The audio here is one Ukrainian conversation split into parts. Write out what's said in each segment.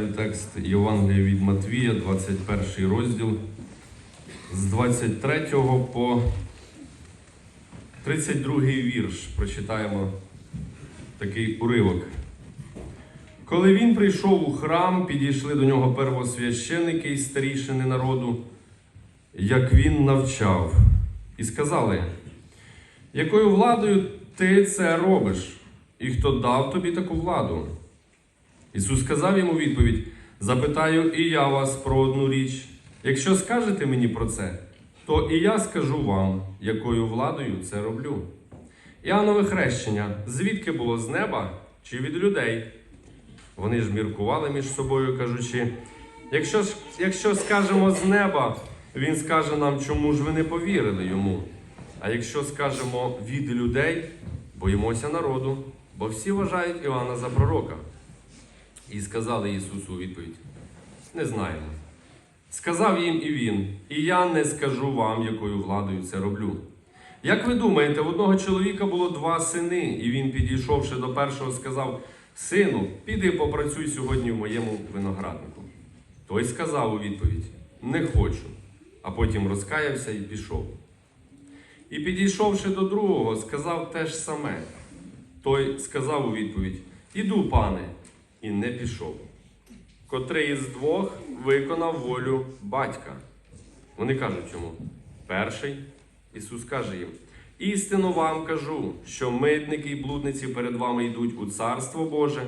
Текст Євангелія від Матвія, 21 розділ, з 23 по 32 вірш. Прочитаємо такий уривок. Коли він прийшов у храм, підійшли до нього первосвященики і старішини народу, як він навчав, і сказали, якою владою ти це робиш, і хто дав тобі таку владу? Ісус сказав йому відповідь: Запитаю і я вас про одну річ. Якщо скажете мені про це, то і я скажу вам, якою владою це роблю. Іоаннове хрещення, звідки було з неба чи від людей? Вони ж міркували між собою, кажучи: якщо, якщо скажемо з неба, він скаже нам, чому ж ви не повірили йому. А якщо скажемо від людей, боїмося народу, бо всі вважають Іоанна за пророка. І сказали Ісусу у відповідь: Не знаємо. Сказав їм і він, і я не скажу вам, якою владою це роблю. Як ви думаєте, в одного чоловіка було два сини, і він, підійшовши до першого, сказав: Сину, піди попрацюй сьогодні в моєму винограднику. Той сказав у відповідь: Не хочу, а потім розкаявся і пішов. І підійшовши до другого, сказав те ж саме. Той сказав у відповідь: Іду, пане, і не пішов. Котрий із двох виконав волю батька. Вони кажуть йому: перший Ісус каже їм: Істину вам кажу, що митники і блудниці перед вами йдуть у Царство Боже,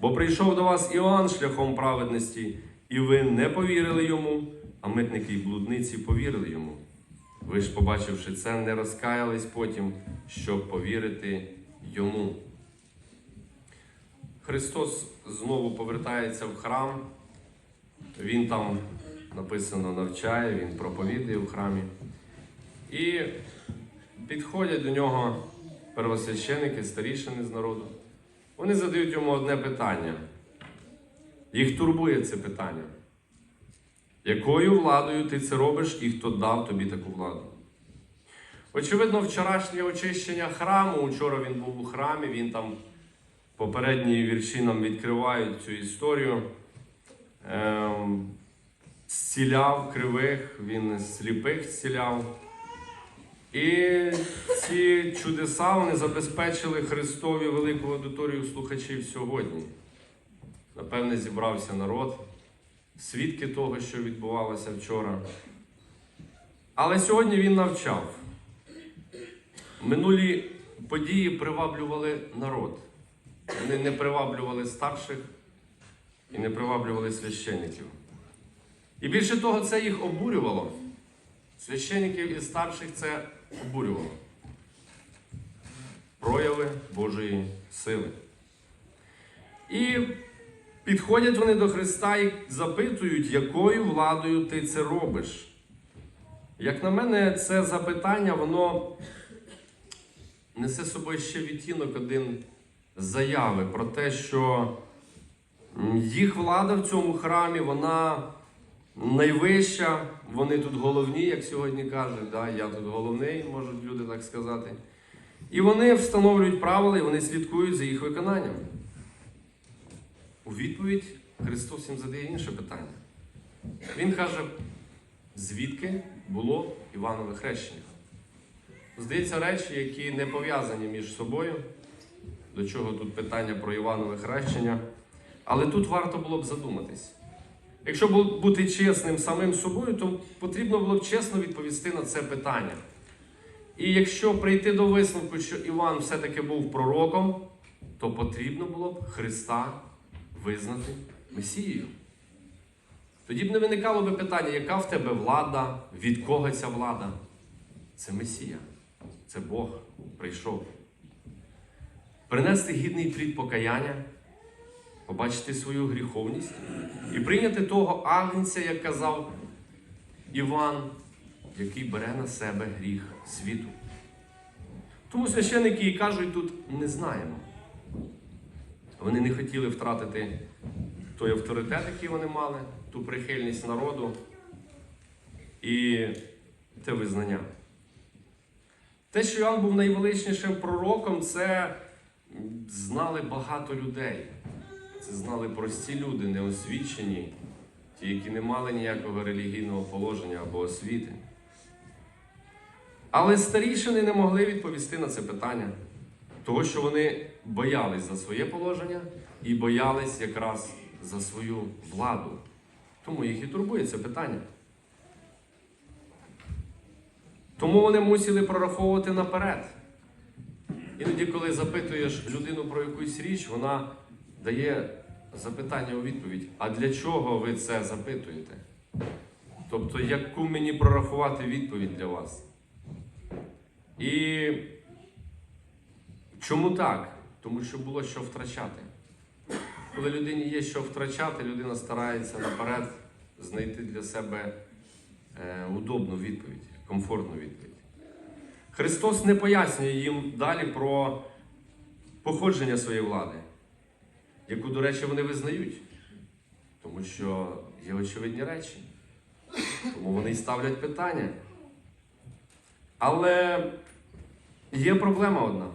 бо прийшов до вас Іоанн шляхом праведності, і ви не повірили йому, а митники і блудниці повірили йому. Ви ж, побачивши це, не розкаялись потім, щоб повірити йому. Христос знову повертається в храм. Він там написано навчає, він проповідує в храмі. І підходять до нього первосвященики, старішини з народу. Вони задають йому одне питання. Їх турбує це питання. Якою владою ти це робиш і хто дав тобі таку владу? Очевидно, вчорашнє очищення храму, учора він був у храмі, він там попередні вірші нам відкривають цю історію. Ем, зціляв кривих, він сліпих зціляв. І ці чудеса вони забезпечили Христові велику аудиторію слухачів сьогодні. Напевне, зібрався народ, свідки того, що відбувалося вчора. Але сьогодні він навчав. Минулі події приваблювали народ. Вони не приваблювали старших і не приваблювали священників. І більше того, це їх обурювало. Священників і старших це обурювало. Прояви Божої сили. І підходять вони до Христа і запитують, якою владою ти це робиш. Як на мене, це запитання, воно несе з собою ще відтінок один заяви про те, що їх влада в цьому храмі, вона найвища, вони тут головні, як сьогодні кажуть, да, я тут головний, можуть люди так сказати. І вони встановлюють правила і вони слідкують за їх виконанням. У відповідь Христос їм задає інше питання. Він каже, звідки було Іванове хрещення? Здається, речі, які не пов'язані між собою. До чого тут питання про Іванове хрещення. Але тут варто було б задуматись. Якщо бути чесним самим собою, то потрібно було б чесно відповісти на це питання. І якщо прийти до висновку, що Іван все-таки був пророком, то потрібно було б Христа визнати Месією. Тоді б не виникало би питання, яка в тебе влада, від кого ця влада? Це Месія, це Бог прийшов. Принести гідний плід покаяння, побачити свою гріховність і прийняти того агнця, як казав Іван, який бере на себе гріх світу. Тому священники і кажуть тут не знаємо. Вони не хотіли втратити той авторитет, який вони мали, ту прихильність народу і те визнання. Те, що Іоанн був найвеличнішим пророком, це знали багато людей. Це знали прості люди, неосвічені, ті, які не мали ніякого релігійного положення або освіти. Але старішини не могли відповісти на це питання, того, що вони боялись за своє положення і боялись якраз за свою владу. Тому їх і турбує це питання. Тому вони мусили прораховувати наперед. Іноді, коли запитуєш людину про якусь річ, вона дає запитання у відповідь: а для чого ви це запитуєте? Тобто, яку мені прорахувати відповідь для вас? І чому так? Тому що було що втрачати. Коли людині є що втрачати, людина старається наперед знайти для себе е, удобну відповідь, комфортну відповідь. Христос не пояснює їм далі про походження своєї влади, яку, до речі, вони визнають, тому що є очевидні речі, тому вони й ставлять питання. Але є проблема одна: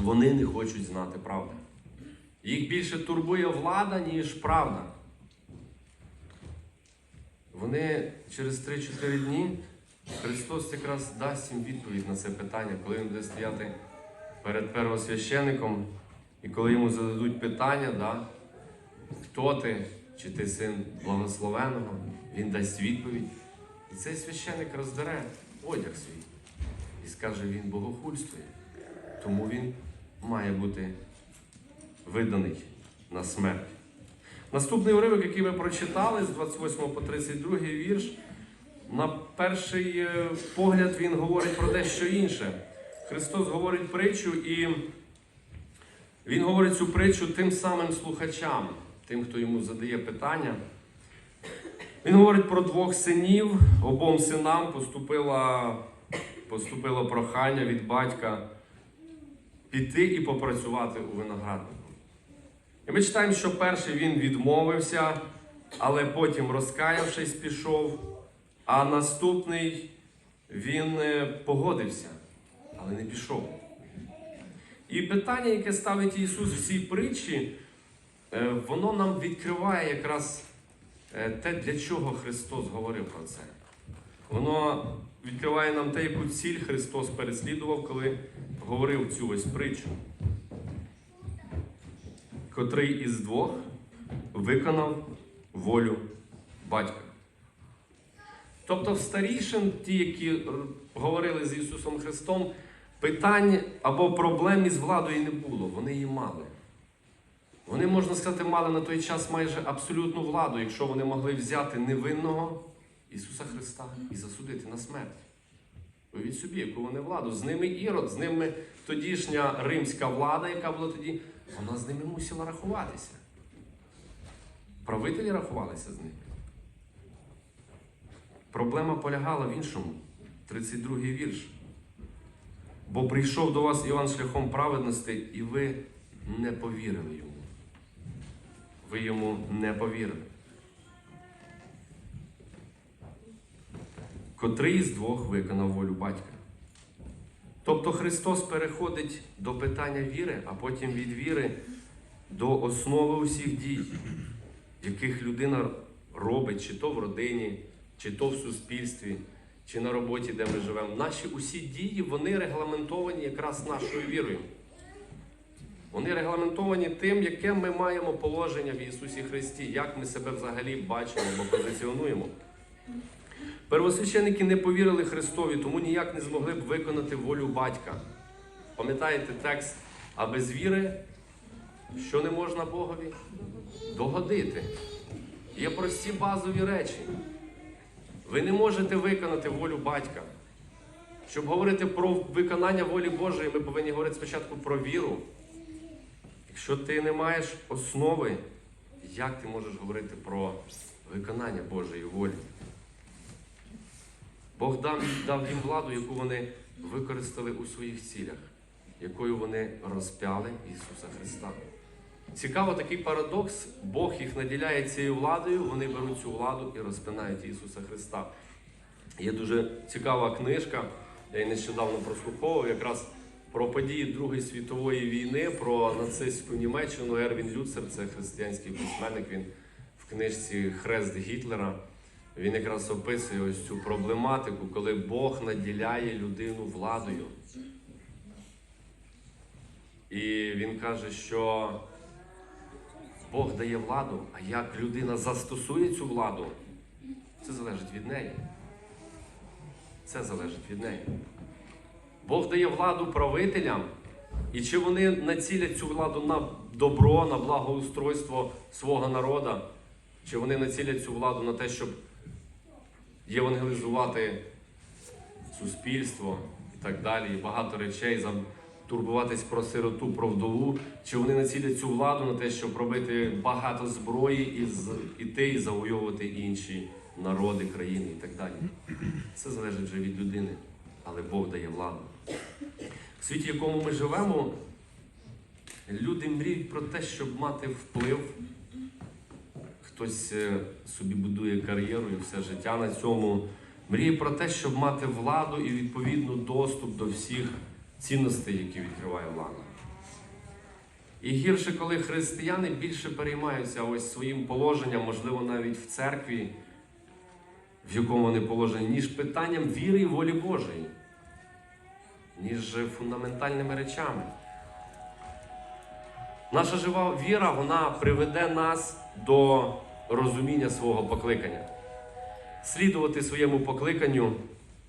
вони не хочуть знати правди. Їх більше турбує влада, ніж правда. Вони через 3-4 дні Христос якраз дасть їм відповідь на це питання, коли він буде стояти перед первосвященником, і коли йому зададуть питання, да, хто ти, чи ти син благословеного, він дасть відповідь. І цей священник роздере одяг свій і скаже, він богохульствує. Тому він має бути виданий на смерть. Наступний уривок, який ми прочитали з 28 по 32 вірш, на перший е, погляд він говорить про дещо інше. Христос говорить притчу, і Він говорить цю притчу тим самим слухачам, тим, хто йому задає питання. Він говорить про двох синів, обом синам поступило, поступило прохання від батька піти і попрацювати у винограднику. І ми читаємо, що перший він відмовився, але потім, розкаявшись, пішов, а наступний він е, погодився, але не пішов. І питання, яке ставить Ісус в цій притчі, е, воно нам відкриває якраз е, те, для чого Христос говорив про це. Воно відкриває нам те, яку ціль Христос переслідував, коли говорив цю ось притчу котрий із двох виконав волю батька. Тобто, в старішин, ті, які е, говорили з Ісусом Христом, питань або проблем із владою не було, вони її мали. Вони, можна сказати, мали на той час майже абсолютну владу, якщо вони могли взяти невинного Ісуса Христа і засудити на смерть. Уявіть собі, яку вони владу. З ними Ірод, з ними тодішня римська влада, яка була тоді, вона з ними мусила рахуватися. Правителі рахувалися з ними. Проблема полягала в іншому, 32-й вірш. Бо прийшов до вас Іван шляхом праведності, і ви не повірили йому. Ви йому не повірили. Котрий з двох виконав волю батька. Тобто Христос переходить до питання віри, а потім від віри до основи усіх дій, яких людина робить, чи то в родині, чи то в суспільстві, чи на роботі, де ми живемо. Наші усі дії вони регламентовані якраз нашою вірою. Вони регламентовані тим, яке ми маємо положення в Ісусі Христі, як ми себе взагалі бачимо або позиціонуємо. Первосвященники не повірили Христові, тому ніяк не змогли б виконати волю батька. Пам'ятаєте текст, а без віри, що не можна Богові? Догодити. Є прості базові речі. Ви не можете виконати волю батька. Щоб говорити про виконання волі Божої, ми повинні говорити спочатку про віру. Якщо ти не маєш основи, як ти можеш говорити про виконання Божої волі? Бог дав, дав їм владу, яку вони використали у своїх цілях, якою вони розп'яли Ісуса Христа. Цікаво такий парадокс. Бог їх наділяє цією владою, вони беруть цю владу і розпинають Ісуса Христа. Є дуже цікава книжка, я її нещодавно прослуховував, якраз про події Другої світової війни, про нацистську Німеччину. Ервін Люцер, це християнський письменник. Він в книжці Хрест Гітлера. Він якраз описує ось цю проблематику, коли Бог наділяє людину владою. І він каже, що Бог дає владу, а як людина застосує цю владу, це залежить від неї. Це залежить від неї. Бог дає владу правителям, і чи вони націлять цю владу на добро, на благоустройство свого народу, чи вони націлять цю владу на те, щоб євангелізувати суспільство і так далі, і багато речей, турбуватись про сироту, про вдову, чи вони націлять цю владу на те, щоб робити багато зброї і іти і завойовувати інші народи, країни і так далі. Це залежить вже від людини, але Бог дає владу. В світі, в якому ми живемо, люди мріють про те, щоб мати вплив. Хтось е, собі будує кар'єру і все життя на цьому. Мріє про те, щоб мати владу і відповідно доступ до всіх цінностей, які відкриває влада. І гірше, коли християни більше переймаються ось своїм положенням, можливо, навіть в церкві, в якому вони положені, ніж питанням віри і волі Божої, ніж фундаментальними речами. Наша жива віра, вона приведе нас до розуміння свого покликання. Слідувати своєму покликанню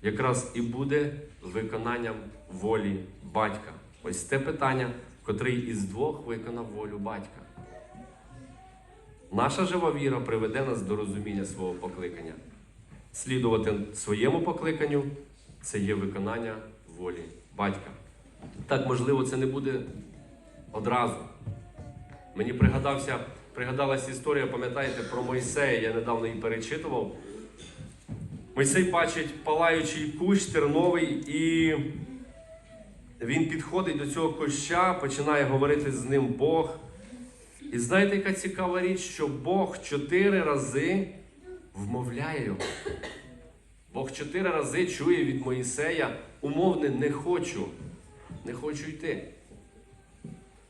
якраз і буде виконанням волі батька. Ось те питання, котрий із двох виконав волю батька. Наша жива віра приведе нас до розуміння свого покликання. Слідувати своєму покликанню це є виконання волі батька. Так, можливо, це не буде одразу. Мені пригадався, пригадалась історія, пам'ятаєте, про Мойсея, я недавно її перечитував. Мойсей бачить палаючий кущ терновий, і він підходить до цього куща, починає говорити з ним Бог. І знаєте, яка цікава річ, що Бог чотири рази вмовляє його. Бог чотири рази чує від Моїсея умовне не хочу, не хочу йти.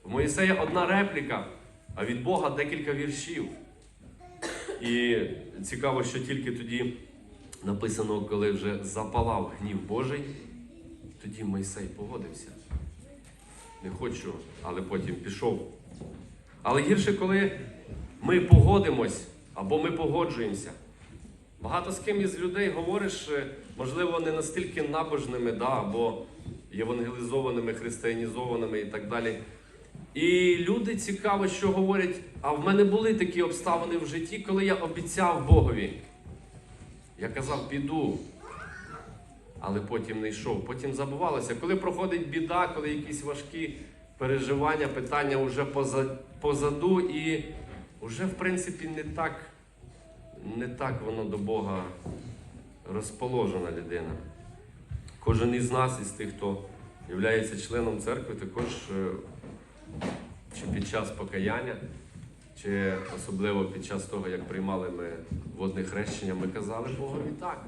В Моїсея одна репліка, а від Бога декілька віршів. І цікаво, що тільки тоді написано, коли вже запалав гнів Божий, тоді Мойсей погодився. Не хочу, але потім пішов. Але гірше, коли ми погодимось або ми погоджуємося. Багато з ким із людей говориш, е, можливо, не настільки набожними, да, або євангелізованими, християнізованими і так далі. І люди цікаво, що говорять, а в мене були такі обставини в житті, коли я обіцяв Богові. Я казав, піду, але потім не йшов. Потім забувалося. Коли проходить біда, коли якісь важкі переживання, питання вже поза- позаду, і вже, в принципі, не так, не так воно до Бога розположена людина. Кожен із нас, із тих, хто є членом церкви, також е, чи під час покаяння, чи особливо під час того, як приймали ми водне хрещення, ми казали Богові так.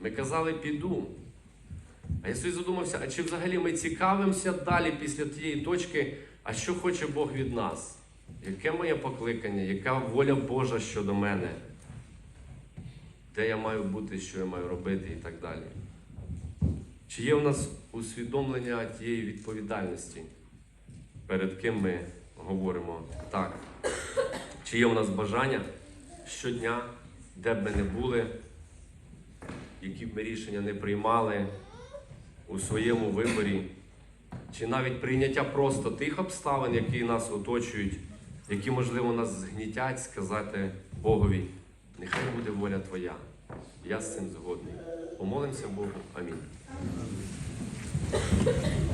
Ми казали піду. А я собі задумався, а чи взагалі ми цікавимося далі після тієї точки, а що хоче Бог від нас? Яке моє покликання, яка воля Божа щодо мене? Де я маю бути, що я маю робити і так далі? Чи є в нас усвідомлення тієї відповідальності, перед ким ми говоримо так? Чи є в нас бажання щодня, де б ми не були, які б ми рішення не приймали у своєму виборі, чи навіть прийняття просто тих обставин, які нас оточують, які, можливо, нас згнітять, сказати Богові, нехай буде воля Твоя. Я з цим згодний. Помолимося Богу. Амінь.